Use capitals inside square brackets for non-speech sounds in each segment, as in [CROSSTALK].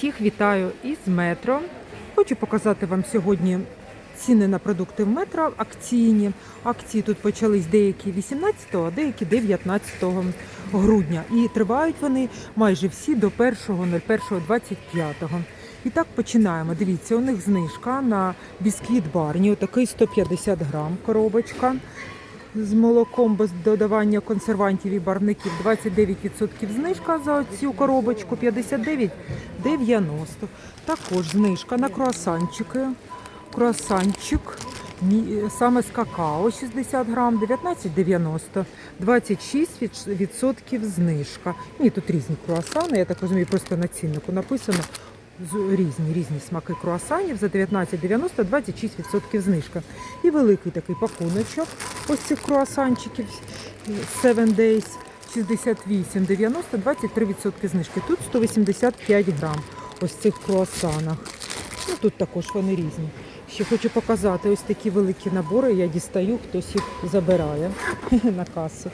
Всіх вітаю із метро. Хочу показати вам сьогодні ціни на продукти в метро акційні. Акції тут почались деякі 18, а деякі 19 грудня. І тривають вони майже всі до 1.01.25. І так починаємо. Дивіться, у них знижка на бісквіт барні. Отакий 150 грам коробочка з молоком без додавання консервантів і барвників 29% знижка за цю коробочку 59,90. Також знижка на круасанчики. Круасанчик саме з какао 60 грам 19,90. 26% знижка. Ні, тут різні круасани, я так розумію, просто на ціннику написано. Різні різні смаки круасанів за 19,90 26% знижка. І великий такий пакуночок ось цих круасанчиків 7 Days 68,90 23% знижки. Тут 185 грам ось цих круасанах. Ну, тут також вони різні. Ще хочу показати ось такі великі набори. Я дістаю, хтось їх забирає [LAUGHS] на касу.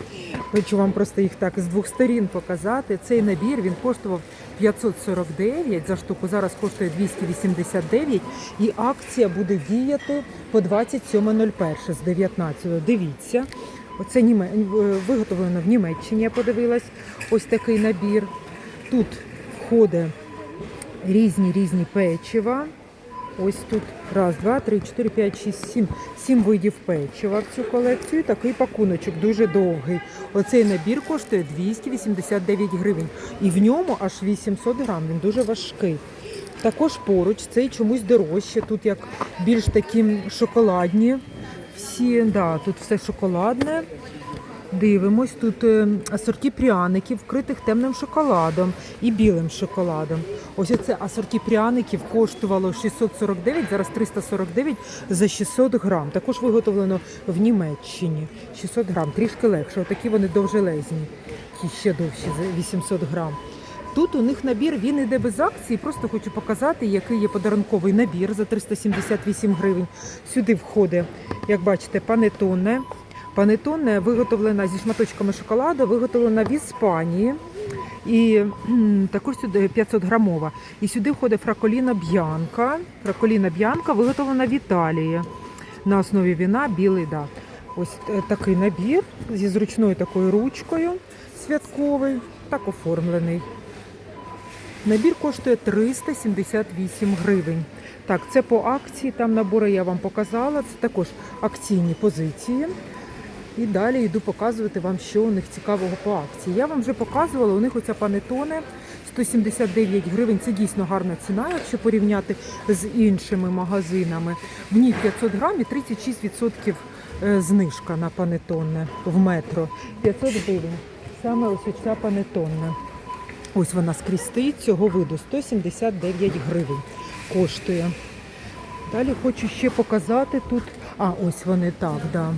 Хочу вам просто їх так з двох сторін показати. Цей набір він коштував 549 за штуку. Зараз коштує 289 і акція буде діяти по 27.01 з 19. Дивіться. Оце німе... виготовлено в Німеччині, я подивилась. Ось такий набір. Тут входить різні різні печива. Ось тут раз, два, три, чотири, п'ять, шість, сім. Сім видів печива в цю колекцію. Такий пакуночок дуже довгий. Оцей набір коштує 289 гривень. І в ньому аж 800 грам. Він дуже важкий. Також поруч цей чомусь дорожче. Тут як більш такі шоколадні. Всі, да, тут все шоколадне. Дивимось, тут е, асорті пряників, вкритих темним шоколадом і білим шоколадом. Ось оце асорті пряників коштувало 649, зараз 349 за 600 грам. Також виготовлено в Німеччині. 600 грам, трішки легше. Отакі вони довжелезні, ті ще довші за 800 грам. Тут у них набір він іде без акції. Просто хочу показати, який є подарунковий набір за 378 гривень. Сюди входить, як бачите, панетоне. Панетоне виготовлена зі шматочками шоколаду, виготовлена в Іспанії. І також сюди 500 грамова. І сюди входить фраколіна б'янка. Фраколіна б'янка виготовлена в Італії на основі віна білий да. Ось е, такий набір зі зручною такою ручкою святковий, так оформлений. Набір коштує 378 гривень. Так, це по акції, там набори я вам показала. Це також акційні позиції. І далі йду показувати вам, що у них цікавого по акції. Я вам вже показувала, у них оця панетоне 179 гривень. Це дійсно гарна ціна, якщо порівняти з іншими магазинами. В ній 500 грам і 36% е, знижка на панетонне в метро. 500 гривень. Саме ось ця панетонне. Ось вона скрізь стоїть цього виду 179 гривень коштує. Далі хочу ще показати тут. А, ось вони так, да.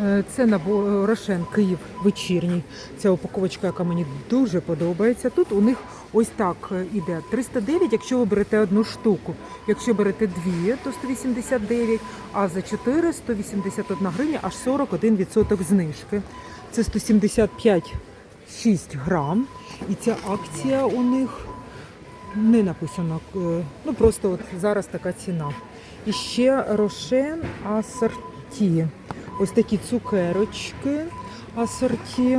Е, Це набор Рошен Київ вечірній. Це упаковочка, яка мені дуже подобається. Тут у них ось так е, іде 309, якщо ви берете одну штуку. Якщо берете дві, то 189, а за 4 181 гривня, аж 41% знижки. Це 175 6 грам. І ця акція у них не написано. е, Ну просто от зараз така ціна. І ще рошен асорті. Ось такі цукерочки асорті.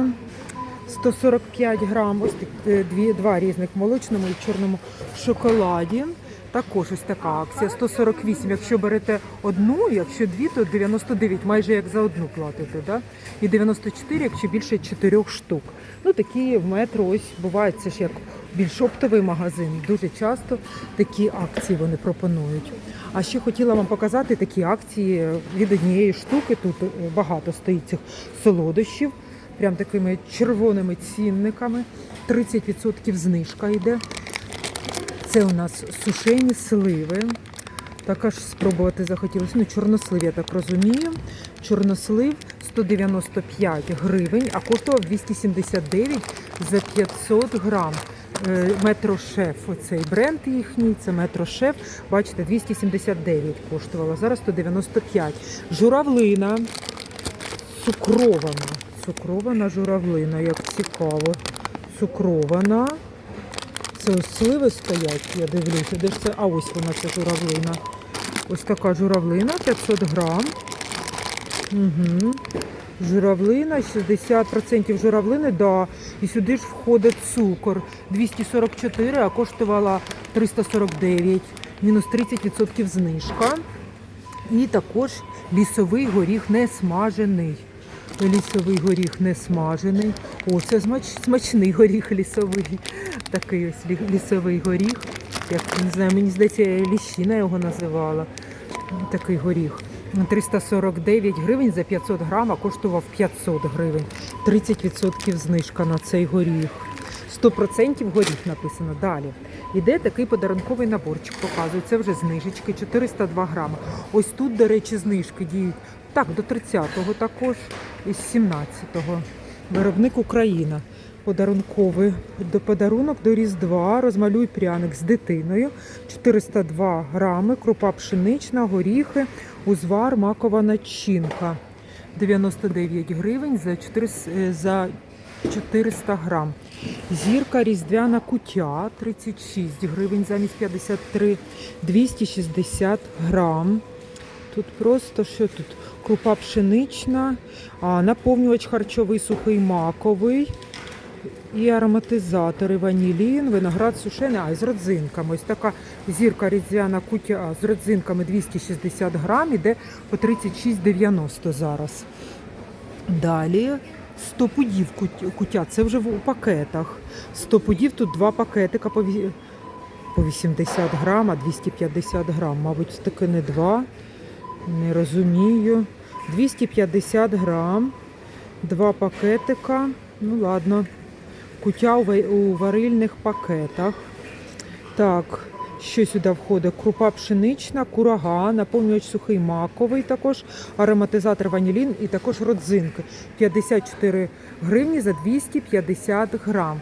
145 грам, ось так, е, дві, два різних в молочному і чорному шоколаді. Також ось така акція. 148, якщо берете одну, якщо дві, то 99, майже як за одну платите. Да? І 94, якщо більше 4 штук. Ну такі в метро ось бувають, це ж як більш оптовий магазин. Дуже часто такі акції вони пропонують. А ще хотіла вам показати такі акції від однієї штуки. Тут е, багато стоїть цих солодощів, прям такими червоними цінниками. 30% знижка йде. Це у нас сушені сливи. Також спробувати захотілося. Ну, чорнослив, я так розумію. Чорнослив 195 гривень, а коштував 279 за 500 грам. Е, Метрошеф, оцей бренд їхній, це Метрошеф. Бачите, 279 коштувала, зараз 195. Журавлина цукрована. Цукрована журавлина, як цікаво. Цукрована. Це ось сливи стоять, я дивлюся. Де ж це? А ось вона, це журавлина. Ось така журавлина, 500 грам. Угу. Журавлина, 60% журавлини, да. І сюди ж входить цукор. 244, а коштувала 349. Мінус 30% знижка. І також лісовий горіх не смажений. Лісовий горіх не смажений. О, це смач, смачний горіх лісовий. Такий ось лі- лісовий горіх. Як не знаю, мені здається, ліщина його називала. Такий горіх. 349 гривень за 500 грам, а коштував 500 гривень. 30% знижка на цей горіх. 100% горіх написано. Далі. Іде такий подарунковий наборчик, показують. Це вже знижечки, 402 грами. Ось тут, до речі, знижки діють. Так, до 30-го також, із 17-го. Виробник Україна. Подарунковий до подарунок до Різдва. Розмалюй пряник з дитиною. 402 грами, крупа пшенична, горіхи, узвар, макова начинка. 99 гривень за 400, е, за 400 грам. Зірка різдвяна кутя 36 гривень замість 53, 260 грам. Тут просто що тут? Крупа пшенична, наповнювач харчовий сухий маковий. І ароматизатори ванілін, виноград сушений, а з родзинками. Ось така зірка різдвяна кутя з родзинками 260 грам, іде по 36,90 зараз. Далі 100 пудів кут- кутя, це вже у пакетах. 100 пудів, тут два пакетика по 80 грам, а 250 грам. Мабуть, таки не два. Не розумію. 250 грам, два пакетика. Ну ладно. Кутя у варильних пакетах. Так, що сюди входить? Крупа пшенична, курага, наповнювач сухий маковий, також ароматизатор ванілін і також родзинки. 54 гривні за 250 грам.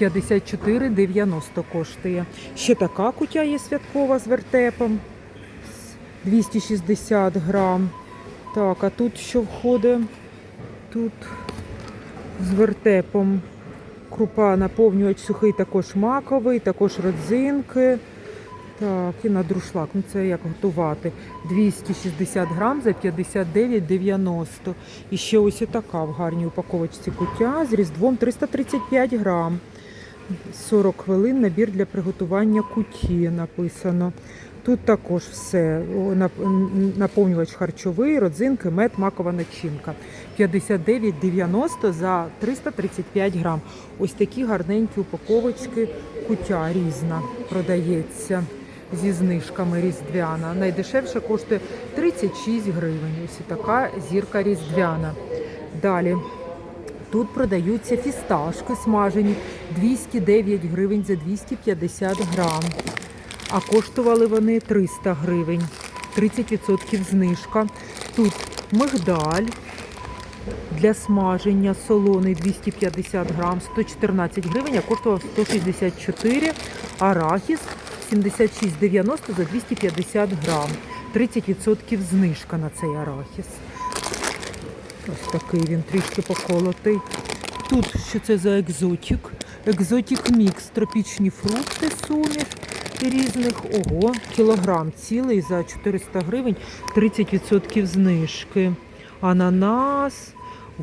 54,90 коштує. Ще така кутя є святкова з вертепом. 260 грам. Так, а тут що входить? Тут з вертепом. Крупа наповнювач сухий, також маковий, також родзинки. Так, і на друшлак. Ну це як готувати. 260 грам за 59,90. І ще ось і така в гарній упаковочці куття з різдвом 335 грам. 40 хвилин набір для приготування куті написано. Тут також все. Наповнювач харчовий, родзинки, мед, макова начинка. 59,90 за 335 грам. Ось такі гарненькі упаковочки кутя різна продається зі знижками різдвяна. Найдешевше коштує 36 гривень. Ось така зірка різдвяна. Далі. Тут продаються фісташки смажені 209 гривень за 250 грам. А коштували вони 300 гривень. 30% знижка. Тут мигдаль для смаження солоний 250 грам, 114 гривень, а коштував 164. Арахіс 76,90 за 250 грам. 30% знижка на цей арахіс. Ось такий він трішки поколотий. Тут що це за екзотик? Екзотик мікс, тропічні фрукти, суміш різних. Ого, кілограм цілий за 400 гривень, 30% знижки. Ананас,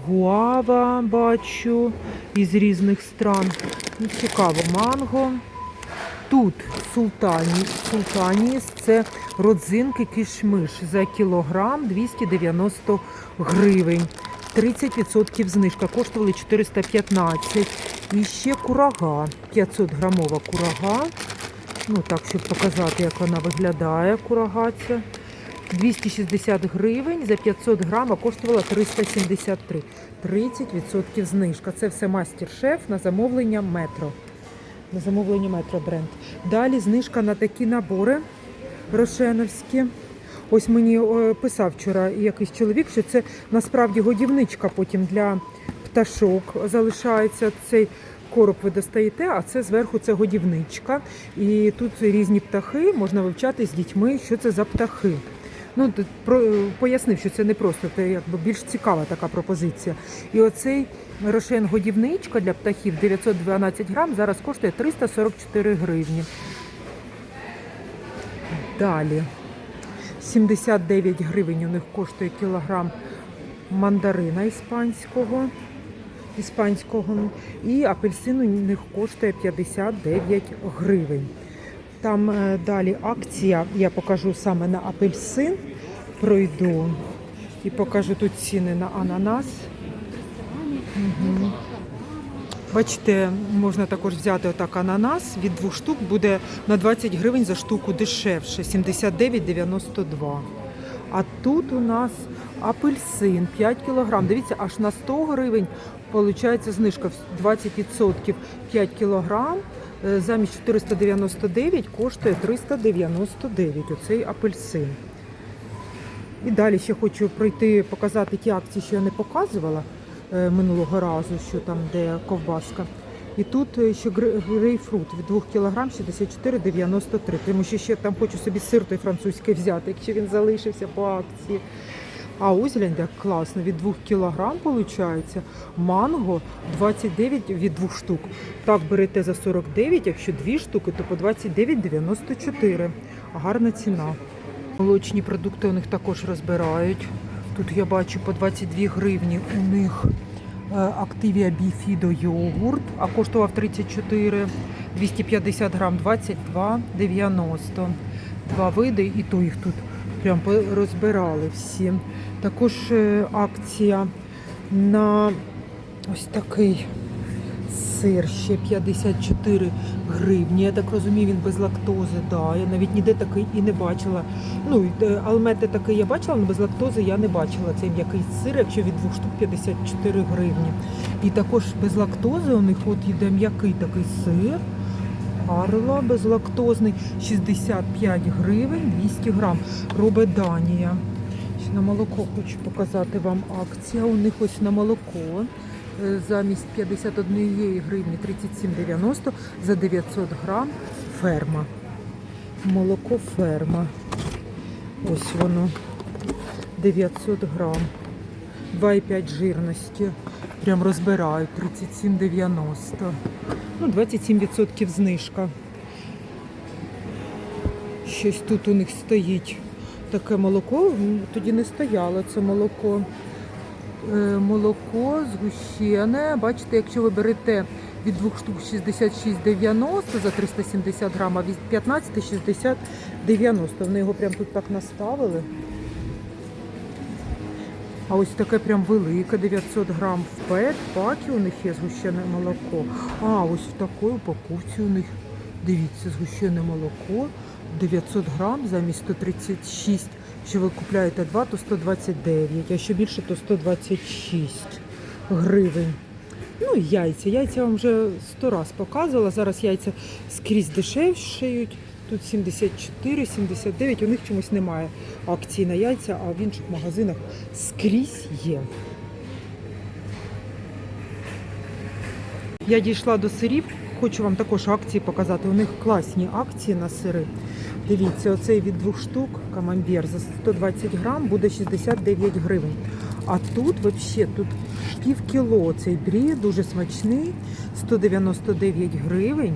гуава бачу із різних стран. Ну, цікаво, манго. Тут султані, султаніс це родзинки кишмиш за кілограм 290 гривень. 30% знижка, коштували 415. І ще курага, 500 грамова курага. Ну так, щоб показати, як вона виглядає, курага ця. 260 гривень за 500 грам, а коштувала 373. 30% знижка. Це все мастер-шеф на замовлення метро. На замовлення метро бренд. Далі знижка на такі набори рошеновські. Ось мені е, писав вчора якийсь чоловік, що це насправді годівничка потім для пташок залишається. Цей короб ви достаєте, а це зверху це годівничка. І тут різні птахи можна вивчати з дітьми, що це за птахи. Ну, про, пояснив, що це не просто, це якби більш цікава така пропозиція. І оцей рошен годівничка для птахів 912 грам зараз коштує 344 гривні. Далі 79 гривень у них коштує кілограм мандарина іспанського. Іспанського і апельсин у них коштує 59 гривень. Там е, далі акція, я покажу саме на апельсин, пройду і покажу тут ціни на ананас. Угу. Бачите, можна також взяти отак ананас від двох штук буде на 20 гривень за штуку дешевше, 79,92. А тут у нас апельсин 5 кілограм. Дивіться, аж на 100 гривень виходить знижка 20%. 5 кілограм е, замість 499 коштує 399 оцей апельсин. І далі ще хочу пройти, показати ті акції, що я не показувала е, минулого разу, що там де ковбаска. І тут е, ще гре- грейпфрут від 2 кг 64,93. Тому що ще там хочу собі сир той французький взяти, якщо він залишився по акції. А ось глянь, як класно, від 2 кг виходить. Манго 29 від 2 штук. Так берете за 49, якщо 2 штуки, то по 29,94. Гарна ціна. Молочні продукти у них також розбирають. Тут я бачу по 22 гривні у них е, Activia Біфідо йогурт, а коштував 34, 250 грам 22,90. Два види, і то їх тут прям розбирали всі. Також е, акція на ось такий сир ще 54 гривні. Я так розумію, він без лактози. Да. Я навіть ніде такий і не бачила. Ну, е, алмети такий я бачила, але без лактози я не бачила. Цей м'який сир, якщо від двох штук 54 гривні. І також без лактози у них от йде м'який такий сир. Арла безлактозний 65 гривень 200 грам. Робить Данія. На молоко хочу показати вам акція. У них ось на молоко е, замість 51 гривні 37,90 за 900 грам ферма. Молоко ферма. Ось воно. 900 грам. 2,5 жирності. Прям розбирають 37,90. Ну, 27% знижка. Щось тут у них стоїть. Таке молоко. Тоді не стояло це молоко. Е, молоко згущене. Бачите, якщо ви берете від двох штук 66,90 за 370 грам, а від 15 60,90. Вони його прям тут так наставили. А ось таке прям велике, 900 грам в пет, пакі у них є згущене молоко. А ось в такій упаковці у них, дивіться, згущене молоко. 900 грам замість 136. Що ви купляєте 2, то 129, а що більше, то 126 гривень. Ну, і яйця. Яйця я вам вже 100 раз показувала. Зараз яйця скрізь дешевшають. Тут 74, 79. У них чомусь немає акцій на яйця, а в інших магазинах скрізь є. Я дійшла до сирів. Хочу вам також акції показати. У них класні акції на сири. Дивіться, оцей від двох штук камамбер за 120 грам буде 69 гривень. А тут взагалі тут пів кіло цей брі, дуже смачний, 199 гривень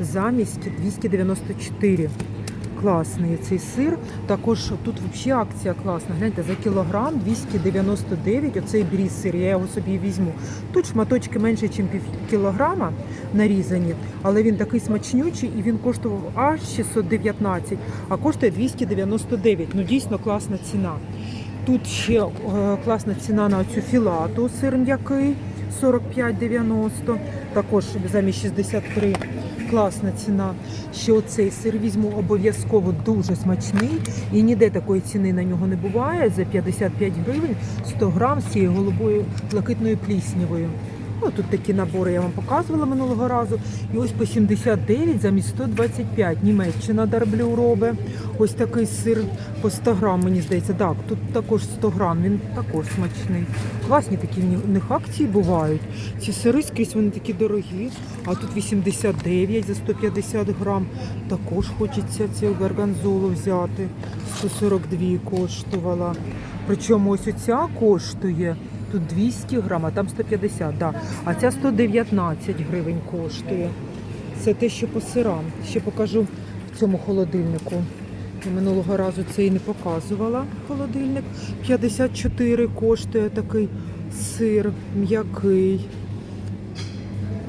замість 294. Класний цей сир. Також тут взагалі акція класна. Гляньте, за кілограм 299 оцей брі сир. Я його собі візьму. Тут шматочки менше, ніж пів кілограма нарізані, але він такий смачнючий і він коштував аж 619, а коштує 299. Ну дійсно класна ціна. Тут ще е, класна ціна на цю філату, сир м'який 45,90. Також замість 63 класна ціна. Ще оцей сир візьму обов'язково дуже смачний. І ніде такої ціни на нього не буває. За 55 гривень 100 грам з цією голубою блакитною пліснявою. Тут такі набори я вам показувала минулого разу. І ось по 79 замість 125. Німеччина Дарблю робить. Ось такий сир по 100 грам, мені здається. Так, тут також 100 грам, він також смачний. Класні такі в них акції бувають. Ці сири скрізь вони такі дорогі. А тут 89 за 150 грам. Також хочеться цю гарганзолу взяти. 142 коштувала. Причому ось оця коштує тут 200 грам, а там 150, да. а ця 119 гривень коштує. Це те, що по сирам. Ще покажу в цьому холодильнику. Я минулого разу це і не показувала холодильник. 54 коштує такий сир м'який.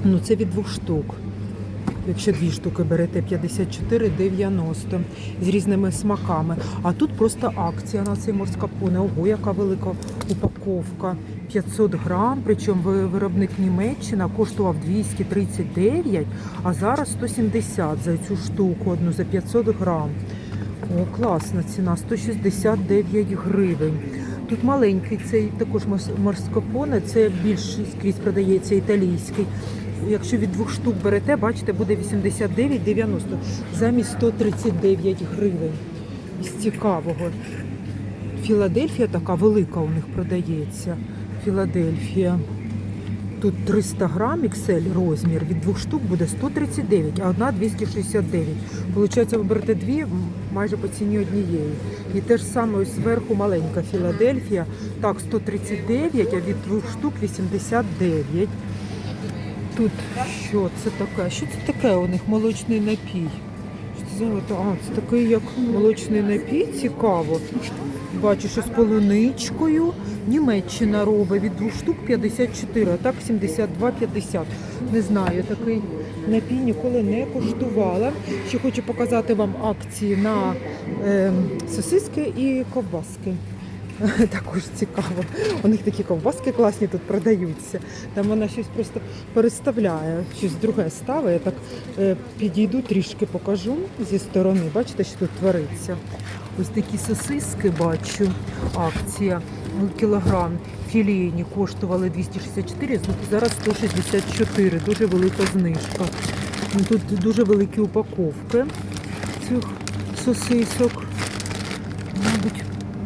Ну, це від двох штук. Якщо дві штуки берете 54,90 з різними смаками. А тут просто акція на цей морскапоне. Ого, яка велика упаковка. 500 грам, причому виробник Німеччина коштував 239, а зараз 170 за цю штуку одну за 500 грам. О, класна ціна, 169 гривень. Тут маленький цей також морскопоне, це більш скрізь продається італійський. Якщо від двох штук берете, бачите, буде 89,90 замість 139 гривень. Із цікавого. Філадельфія така велика у них продається. Філадельфія. Тут 300 грам XL розмір, від двох штук буде 139, а одна 269. Получається, ви берете дві майже по ціні однієї. І те ж саме ось зверху маленька Філадельфія. Так, 139, а від двох штук 89. Тут що це таке? Що це таке у них молочний напій? Це а, це такий як молочний напій, цікаво. Бачу, що з полуничкою. Німеччина робить від двох штук 54, а так 72,50. Не знаю, такий напій ніколи не коштувала. Ще хочу показати вам акції на е, сосиски і ковбаски. [LAUGHS] Також цікаво. У них такі ковбаски класні тут продаються. Там вона щось просто переставляє, щось друге ставить. Я так е, підійду, трішки покажу зі сторони. Бачите, що тут твориться. Ось такі сосиски бачу. Акція ну, кілограм філейні коштували 264, зараз 164. Дуже велика знижка. Тут дуже великі упаковки цих сосисок.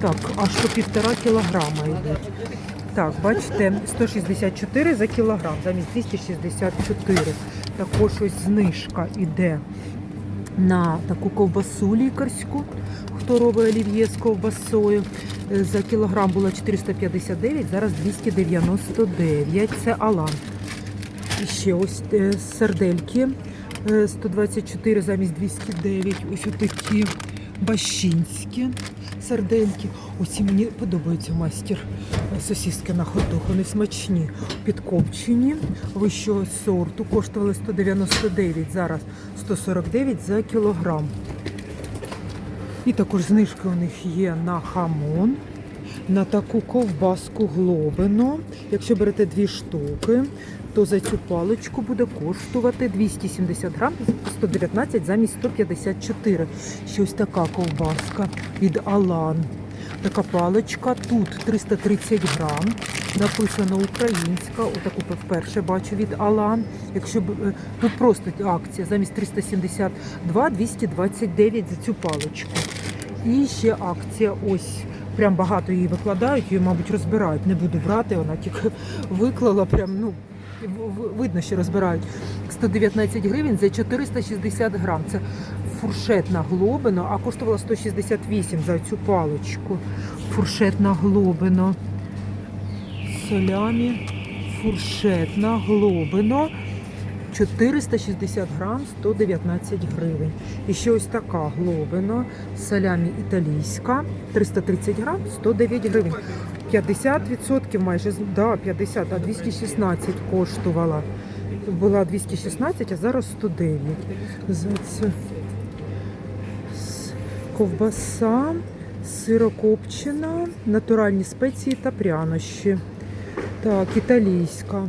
Так, аж по півтора кілограма йдуть. Так, бачите, 164 за кілограм, замість 264. Також ось знижка йде на таку ковбасу лікарську, хто робить олів'є з ковбасою. Е, За кілограм було 459, зараз 299. Це Алан. І ще ось е, сардельки е, 124 замість 209. Ось отакі бащинські сардельки. Оці мені подобаються мастер е, сосиски на ходох. Вони смачні, підкопчені, вищого сорту. Коштували 199, зараз 149 за кілограм. І також знижки у них є на хамон, на таку ковбаску глобину. Якщо берете дві штуки, то за цю паличку буде коштувати 270 грам, 119 замість 154. Ще ось така ковбаска від Алан. Така паличка тут 330 грам. Написано українська, отаку вперше бачу від Алан. Якщо б е, тут просто акція замість 372 229 за цю паличку. І ще акція ось. Прям багато її викладають, її, мабуть, розбирають. Не буду брати, вона тільки виклала, прям, ну, видно, що розбирають. 119 гривень за 460 грам. Це фуршетна глобино, а коштувала 168 за цю паличку. Фуршетна глобино. Солямі, фуршетна глобино. 460 грам, 119 гривень. І ще ось така глобино, салямі італійська, 330 грам, 109 гривень. 50% майже, да, 50, а 216 коштувала. Була 216, а зараз 109. За це ковбаса, сирокопчена, натуральні спеції та прянощі. Так, італійська.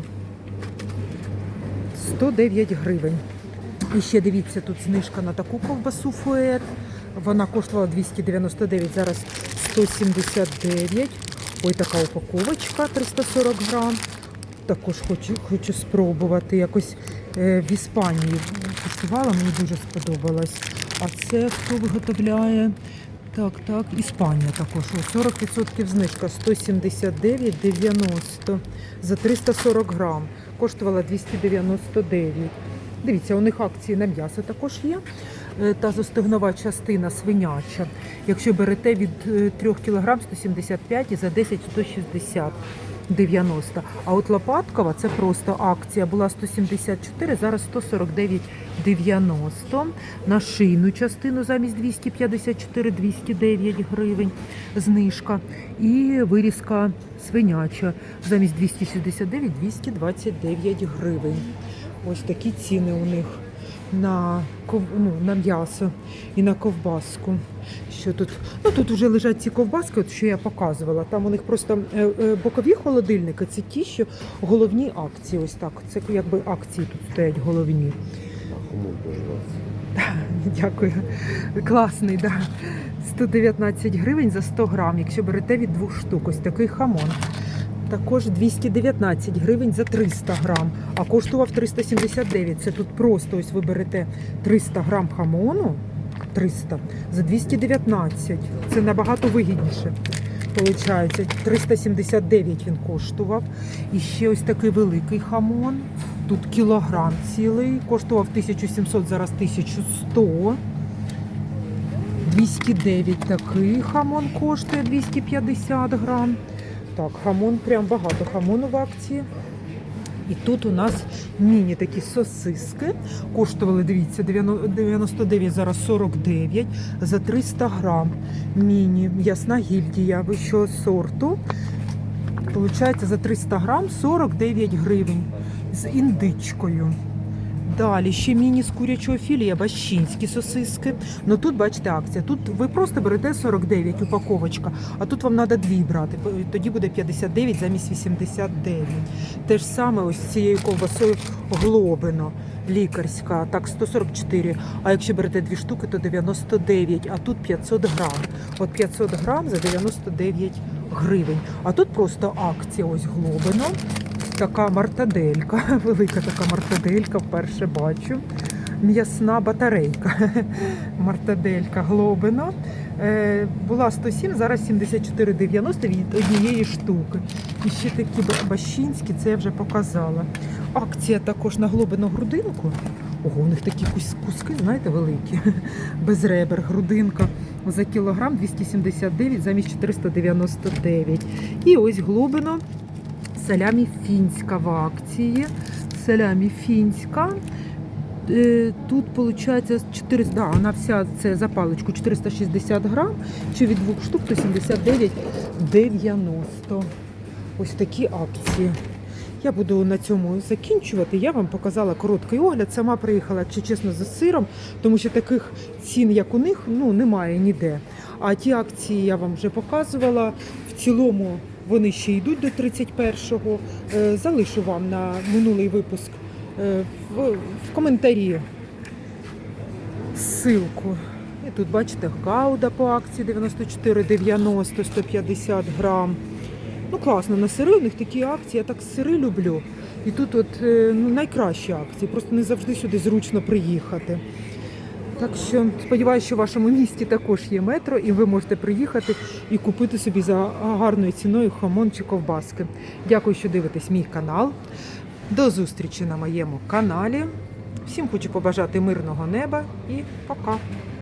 109 гривень. І ще дивіться, тут знижка на таку ковбасу фует. Вона коштувала 299, зараз 179. Ой, така упаковочка 340 грам. також хочу, хочу спробувати. Якось е, в Іспанії куштувала, мені дуже сподобалось. А це хто виготовляє? Так, так, Іспанія також. 40% знижка 179,90 за 340 грам. Коштувала 299. Дивіться, у них акції на м'ясо також є. Е, Та застигнова частина свиняча. Якщо берете від 3 кг 175 і за 10 160. 90. А от лопаткова це просто акція. Була 174, зараз 149,90. На шийну частину замість 254 209 гривень знижка. І вирізка свиняча замість 269 229 гривень. Ось такі ціни у них на, ков... ну, на м'ясо і на ковбаску. Що тут? Ну тут вже лежать ці ковбаски, от що я показувала. Там у них просто е, е, бокові холодильники, це ті, що головні акції. Ось так. Це якби акції тут стоять головні. [LAUGHS] Дякую. Класний, да. 119 гривень за 100 грам, якщо берете від двох штук. Ось такий хамон. Також 219 гривень за 300 грам, а коштував 379. Це тут просто ось ви берете 300 грам хамону, 300 за 219. Це набагато вигідніше. Получається, 379 він коштував. І ще ось такий великий хамон. Тут кілограм цілий, коштував 1700, зараз 1100. 209 такий хамон коштує 250 грам. Так, хамон, прям багато хамону в акції. І тут у нас міні такі сосиски. Коштували, дивіться, 99, зараз 49 за 300 грам. Міні, м'ясна гільдія вищого сорту. Получається за 300 грам 49 гривень з індичкою. Далі ще міні з курячого філія, бащинські сосиски. Ну тут бачите акція. Тут ви просто берете 49 упаковочка, а тут вам треба дві брати. Тоді буде 59 замість 89. Те ж саме ось цією ковбасою глобино. Лікарська, так 144. А якщо берете дві штуки, то 99, а тут 500 грам. От 500 грам за 99 гривень. А тут просто акція ось глобино. Така мартаделька, [LAUGHS] велика така мартаделька, вперше бачу. М'ясна батарейка. [LAUGHS] Мартаделька глобина. Е, була 107, зараз 74,90 від однієї штуки. І ще такі ба- бащинські, це я вже показала. Акція також на глобину грудинку. Ого, у них такі куски, знаєте, великі. [LAUGHS] Без ребер, грудинка за кілограм 279 замість 499. І ось глобино салямі фінська в акції. Салямі фінська. Е, Тут виходить 400, да, вона вся це за паличку 460 грам, чи від двох штук то 79,90. Ось такі акції. Я буду на цьому закінчувати. Я вам показала короткий огляд. Сама приїхала, якщо чесно, за сиром, тому що таких цін, як у них, ну немає ніде. А ті акції я вам вже показувала. В цілому вони ще йдуть до 31-го. Е, Залишу вам на минулий випуск е, в, коментарі ссылку. І тут бачите, гауда по акції 94,90, 150 грам. Ну класно, на сири у них такі акції, я так сири люблю. І тут от е, ну, найкращі акції, просто не завжди сюди зручно приїхати. Так що сподіваюся, що в вашому місті також є метро, і ви можете приїхати і купити собі за гарною ціною хамон чи ковбаски. Дякую, що дивитесь мій канал. До зустрічі на моєму каналі. Всім хочу побажати мирного неба і пока!